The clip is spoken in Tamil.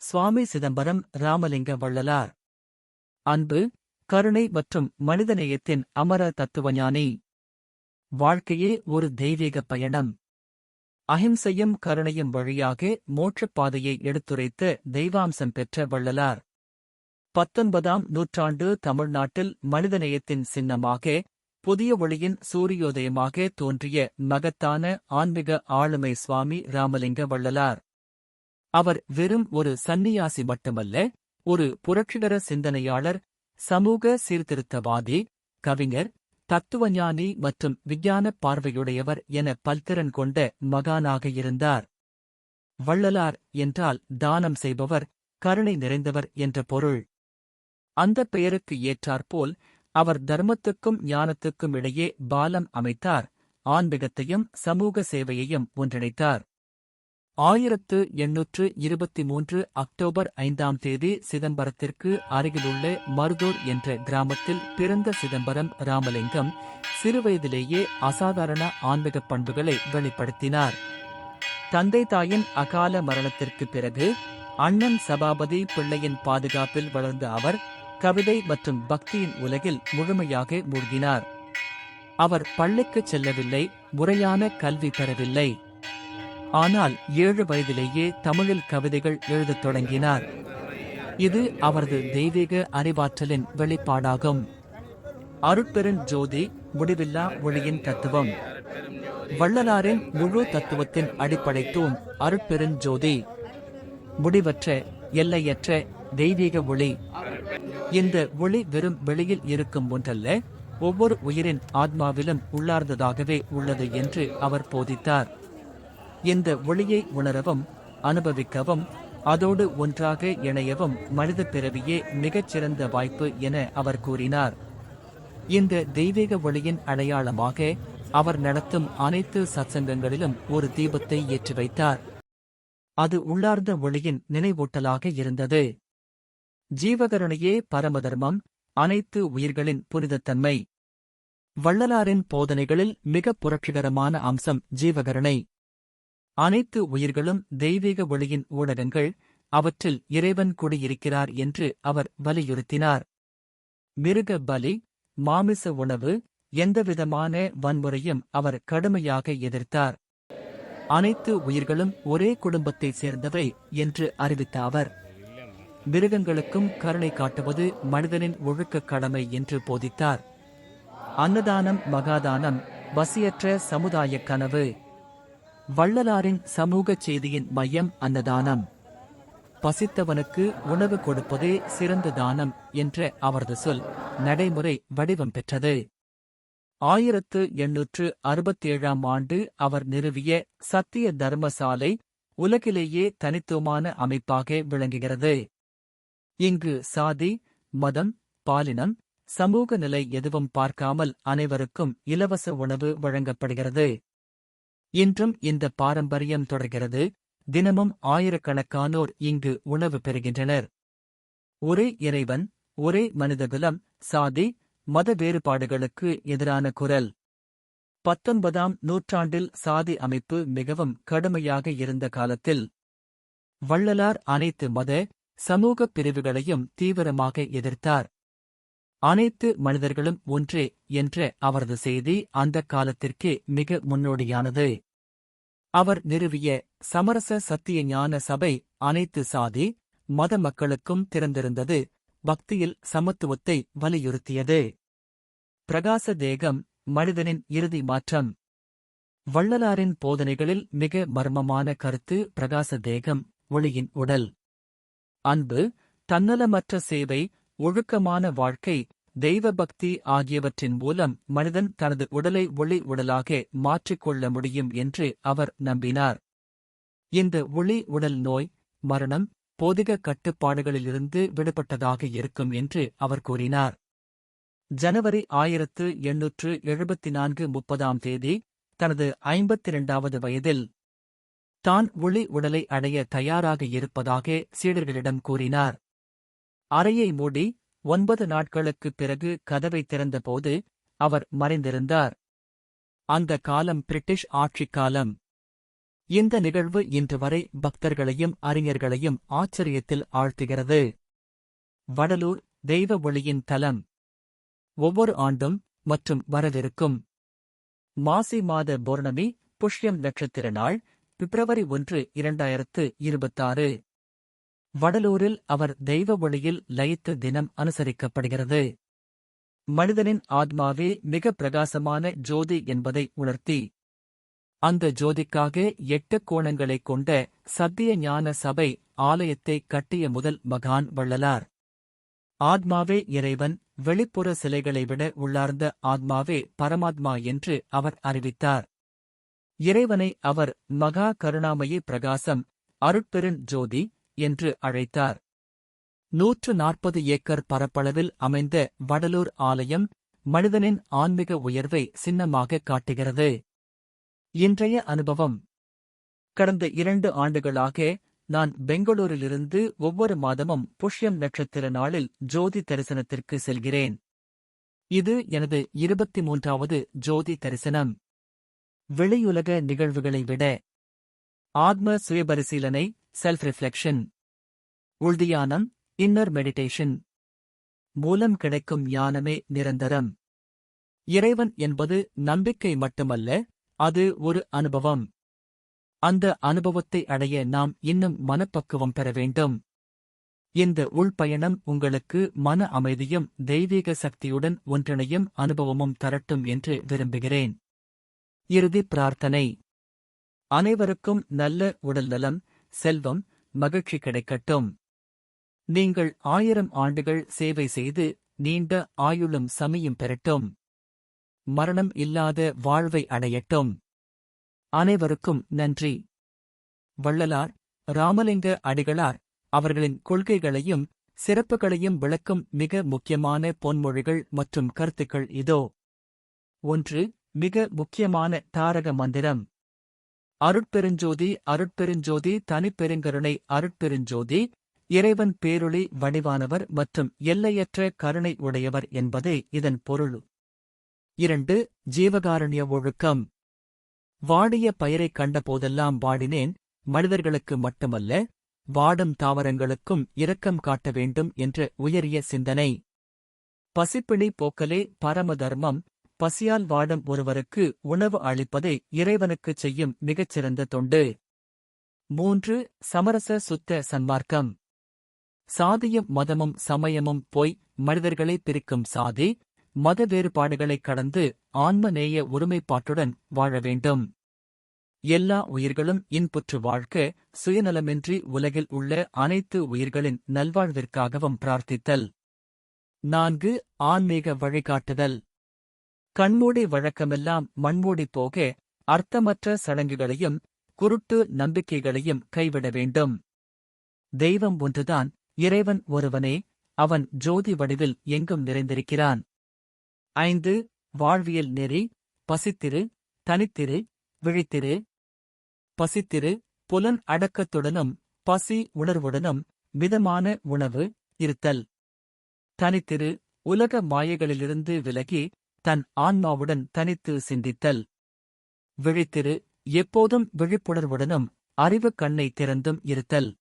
சுவாமி சிதம்பரம் ராமலிங்க வள்ளலார். அன்பு கருணை மற்றும் மனிதநேயத்தின் அமர தத்துவஞானி. வாழ்க்கையே ஒரு தெய்வீக பயணம். அஹிம்சையும் கருணையும் வழியாக மோட்சப்பாதையை எடுத்துரைத்த தெய்வாம்சம் பெற்ற வள்ளலார். பத்தொன்பதாம் நூற்றாண்டு தமிழ்நாட்டில் மனிதநேயத்தின் சின்னமாக புதிய ஒளியின் சூரியோதயமாக தோன்றிய மகத்தான ஆன்மீக ஆளுமை சுவாமி ராமலிங்க வள்ளலார். அவர் வெறும் ஒரு சந்நியாசி மட்டுமல்ல ஒரு புரட்சிகர சிந்தனையாளர் சமூக சீர்திருத்தவாதி கவிஞர் தத்துவஞானி மற்றும் விஞ்ஞான பார்வையுடையவர் என பல்திறன் கொண்ட மகானாக இருந்தார். வள்ளலார் என்றால் தானம் செய்பவர் கருணை நிறைந்தவர் என்ற பொருள். அந்த பெயருக்கு ஏற்றாற்போல் அவர் தர்மத்துக்கும் ஞானத்துக்கும் இடையே பாலம் அமைத்தார் ஆன்மீகத்தையும் சமூக சேவையையும் ஒன்றிணைத்தார். ஆயிரத்து எண்ணூற்று இருபத்தி மூன்று அக்டோபர் ஐந்தாம் தேதி சிதம்பரத்திற்கு அருகிலுள்ள மருதூர் என்ற கிராமத்தில் பிறந்த சிதம்பரம் ராமலிங்கம் சிறுவயதிலேயே அசாதாரண ஆன்மீக பண்புகளை வெளிப்படுத்தினார். தந்தை தாயின் அகால மரணத்திற்கு பிறகு அண்ணன் சபாபதி பிள்ளையின் பாதுகாப்பில் வளர்ந்த அவர் கவிதை மற்றும் பக்தியின் உலகில் முழுமையாக மூழ்கினார். அவர் பள்ளிக்குச் செல்லவில்லை முறையான கல்வி பெறவில்லை. ஆனால் ஏழு வயதிலேயே தமிழில் கவிதைகள் எழுதத் தொடங்கினார். இது அவரது தெய்வீக அறிவாற்றலின் வெளிப்பாடாகும். அருட்பெருஞ் ஜோதி முடிவில்லா ஒளியின் தத்துவம். வள்ளலாரின் முழு தத்துவத்தின் அடிப்படை தூண் அருட்பெருஞ்சோதி முடிவற்ற எல்லையற்ற தெய்வீக ஒளி. இந்த ஒளி வெறும் வெளியில் இருக்கும் ஒன்றல்ல ஒவ்வொரு உயிரின் ஆத்மாவிலும் உள்ளார்ந்ததாகவே உள்ளது என்று அவர் போதித்தார். இந்த ஒளியை உணரவும் அனுபவிக்கவும் அதோடு ஒன்றாக இணையவும் மனித பிறவியே மிகச்சிறந்த வாய்ப்பு என அவர் கூறினார். இந்த தெய்வீக ஒளியின் அடையாளமாக அவர் நடத்தும் அனைத்து சத்சங்கங்களிலும் ஒரு தீபத்தை ஏற்றி வைத்தார். அது உள்ளார்ந்த ஒளியின் நினைவூட்டலாக இருந்தது. ஜீவகருணையே பரமதர்மம் அனைத்து உயிர்களின் புனிதத்தன்மை. வள்ளலாரின் போதனைகளில் மிக புரட்சிகரமான அம்சம் ஜீவகருணை. அனைத்து உயிர்களும் தெய்வீக ஒளியின் ஊடகங்கள் அவற்றில் இறைவன் குடியிருக்கிறார் என்று அவர் வலியுறுத்தினார். மிருக பலி மாமிச உணவு எந்தவிதமான வன்முறையும் அவர் கடுமையாக எதிர்த்தார். அனைத்து உயிர்களும் ஒரே குடும்பத்தைச் சேர்ந்தவை என்று அறிவித்த அவர். மிருகங்களுக்கும் கருணை காட்டுவது மனிதனின் ஒழுக்கக் கடமை என்று போதித்தார். அன்னதானம் மகாதானம் வசியற்ற சமுதாய கனவு. வள்ளலாரின் சமூக செய்தியின் மையம் அன்னதானம். பசித்தவனுக்கு உணவு கொடுப்பதே சிறந்த தானம் என்ற அவரது சொல் நடைமுறை வடிவம் பெற்றது. ஆயிரத்து எண்ணூற்று அறுபத்தேழாம் ஆண்டு அவர் நிறுவிய சத்திய தர்மசாலை உலகிலேயே தனித்துவமான அமைப்பாக விளங்குகிறது. இங்கு சாதி மதம் பாலினம் சமூக நிலை எதுவும் பார்க்காமல் அனைவருக்கும் இலவச உணவு வழங்கப்படுகிறது. இன்றும் இந்த பாரம்பரியம் தொடர்கிறது. தினமும் ஆயிரக்கணக்கானோர் இங்கு உணவு பெறுகின்றனர். ஒரே இறைவன் ஒரே மனிதகுலம் சாதி மத வேறுபாடுகளுக்கு எதிரான குரல். பத்தொன்பதாம் நூற்றாண்டில் சாதி அமைப்பு மிகவும் கடுமையாக இருந்த காலத்தில் வள்ளலார் அனைத்து மத சமூக பிரிவுகளையும் தீவிரமாக எதிர்த்தார். அனைத்து மனிதர்களும் ஒன்றே என்ற அவரது செய்தி அந்த காலத்திற்கே மிக முன்னோடியானது. அவர் நிறுவிய சமரச சத்திய ஞான சபை அனைத்து சாதி மத மக்களுக்கும் திறந்திருந்தது பக்தியில் சமத்துவத்தை வலியுறுத்தியது. பிரகாச தேகம் மனிதனின் இறுதி மாற்றம். வள்ளலாரின் போதனைகளில் மிக மர்மமான கருத்து பிரகாச தேகம் ஒளியின் உடல். அன்பு தன்னலமற்ற சேவை ஒழுக்கமான வாழ்க்கை தெய்வ பக்தி ஆகியவற்றின் மூலம் மனிதன் தனது உடலை ஒளி உடலாக மாற்றிக்கொள்ள முடியும் என்று அவர் நம்பினார். இந்த ஒளி உடல் நோய் மரணம் போதிக கட்டுப்பாடுகளிலிருந்து விடுபட்டதாக இருக்கும் என்று அவர் கூறினார். ஜனவரி ஆயிரத்து எண்ணூற்று எழுபத்தி நான்கு முப்பதாம் தேதி தனது ஐம்பத்தி இரண்டாவது வயதில் தான் ஒளி உடலை அடைய தயாராக இருப்பதாக சீடர்களிடம் கூறினார். அறையை மூடி ஒன்பது நாட்களுக்குப் பிறகு கதவை திறந்தபோது அவர் மறைந்திருந்தார். அந்த காலம் பிரிட்டிஷ் ஆட்சிக் காலம். இந்த நிகழ்வு இன்று வரை பக்தர்களையும் அறிஞர்களையும் ஆச்சரியத்தில் ஆழ்த்துகிறது. வடலூர் தெய்வ ஒளியின் தலம். ஒவ்வொரு ஆண்டும் மற்றும் வரவிருக்கும் மாசி மாத பௌர்ணமி புஷ்யம் நட்சத்திர நாள் பிப்ரவரி ஒன்று இரண்டாயிரத்து இருபத்தாறு. வடலூரில் அவர் தெய்வ ஒளியில் லயித்த தினம் அனுசரிக்கப்படுகிறது. மனிதனின் ஆத்மாவே மிக பிரகாசமான ஜோதி என்பதை உணர்த்தி அந்த ஜோதிக்காக எட்டு கோணங்களைக் கொண்ட சத்திய ஞான சபை ஆலயத்தை கட்டிய முதல் மகான் வள்ளலார். ஆத்மாவே இறைவன் வெளிப்புற சிலைகளை விட உள்ளார்ந்த ஆத்மாவே பரமாத்மா என்று அவர் அறிவித்தார். இறைவனை அவர் மகா கருணாமயி பிரகாசம் அருட்பெருஞ் ஜோதி என்று அழைத்தார். நூற்று நாற்பது ஏக்கர் பரப்பளவில் அமைந்த வடலூர் ஆலயம் மனிதனின் ஆன்மீக உயர்வை சின்னமாக காட்டுகிறது. இன்றைய அனுபவம். கடந்த இரண்டு ஆண்டுகளாக நான் பெங்களூரிலிருந்து ஒவ்வொரு மாதமும் புஷ்யம் நட்சத்திர நாளில் ஜோதி தரிசனத்திற்கு செல்கிறேன். இது எனது இருபத்தி மூன்றாவது ஜோதி தரிசனம். வெளியுலக நிகழ்வுகளை விட ஆத்ம சுயபரிசீலனை செல்ஃப் ரிஃப்ளெக்ஷன் உள்தியானம் இன்னர் மெடிடேஷன் மூலம் கிடைக்கும் ஞானமே நிரந்தரம். இறைவன் என்பது நம்பிக்கை மட்டுமல்ல அது ஒரு அனுபவம். அந்த அனுபவத்தை அடைய நாம் இன்னும் மனப்பக்குவம் பெற வேண்டும். இந்த உள்பயணம் உங்களுக்கு மன அமைதியும் தெய்வீக சக்தியுடன் ஒன்றிணையும் அனுபவமும் தரட்டும் என்று விரும்புகிறேன். இறுதி பிரார்த்தனை. அனைவருக்கும் நல்ல உடல்நலம் செல்வம் மகிழ்ச்சி கிடைக்கட்டும். நீங்கள் ஆயிரம் ஆண்டுகள் சேவை செய்து நீண்ட ஆயுளும் சமியும் பெறட்டும். மரணம் இல்லாத வாழ்வை அடையட்டும். அனைவருக்கும் நன்றி. வள்ளலார் ராமலிங்க அடிகளார் அவர்களின் கொள்கைகளையும் சிறப்புகளையும் விளக்கும் மிக முக்கியமான பொன்மொழிகள் மற்றும் கருத்துக்கள் இதோ. ஒன்று மிக முக்கியமான தாரக மந்திரம். அருட்பெருஞ்சோதி அருட்பெருஞ்சோதி தனிப்பெருங்கருணை அருட்பெருஞ்சோதி இறைவன் பேரொளி வடிவானவர் மற்றும் எல்லையற்ற கருணை உடையவர் என்பதே இதன் பொருள். இரண்டு ஜீவகாருண்ய ஒழுக்கம். வாடிய பயிரைக் கண்டபோதெல்லாம் வாடினேன் மனிதர்களுக்கு மட்டுமல்ல வாடும் தாவரங்களுக்கும் இரக்கம் காட்ட வேண்டும் என்ற உயரிய சிந்தனை. பசிப்பிணி போக்கலே பரமதர்மம் பசியால் வாடும் ஒருவருக்கு உணவு அளிப்பதை இறைவனுக்குச் செய்யும் மிகச்சிறந்த தொண்டு. மூன்று சமரச சுத்த சன்மார்க்கம். சாதியும் மதமும் சமயமும் போய் மனிதர்களை பிரிக்கும் சாதி மத வேறுபாடுகளைக் கடந்து ஆன்மநேய ஒருமைப்பாட்டுடன் வாழ வேண்டும். எல்லா உயிர்களும் இன்புற்று வாழ்க்க சுயநலமின்றி உலகில் உள்ள அனைத்து உயிர்களின் நல்வாழ்விற்காகவும் பிரார்த்தித்தல். நான்கு ஆன்மீக வழிகாட்டுதல். கண்மூடி வழக்கமெல்லாம் மண்மூடி போக அர்த்தமற்ற சடங்குகளையும் குருட்டு நம்பிக்கைகளையும் கைவிட வேண்டும். தெய்வம் ஒன்றுதான் இறைவன் ஒருவனே அவன் ஜோதி வடிவில் எங்கும் நிறைந்திருக்கிறான். ஐந்து வாழ்வியல் நெறி பசித்திரு தனித்திரு விழித்திரு. பசித்திரு புலன் அடக்கத்துடனும் பசி உணர்வுடனும் மிதமான உணவு இருத்தல். தனித்திரு உலக மாயைகளிலிருந்து விலகி தன் ஆன்மாவுடன் தனித்து சிந்தித்தல். விழித்திரு எப்போதும் விழிப்புணர்வுடனும் அறிவுக் கண்ணை திறந்தும் இருத்தல்.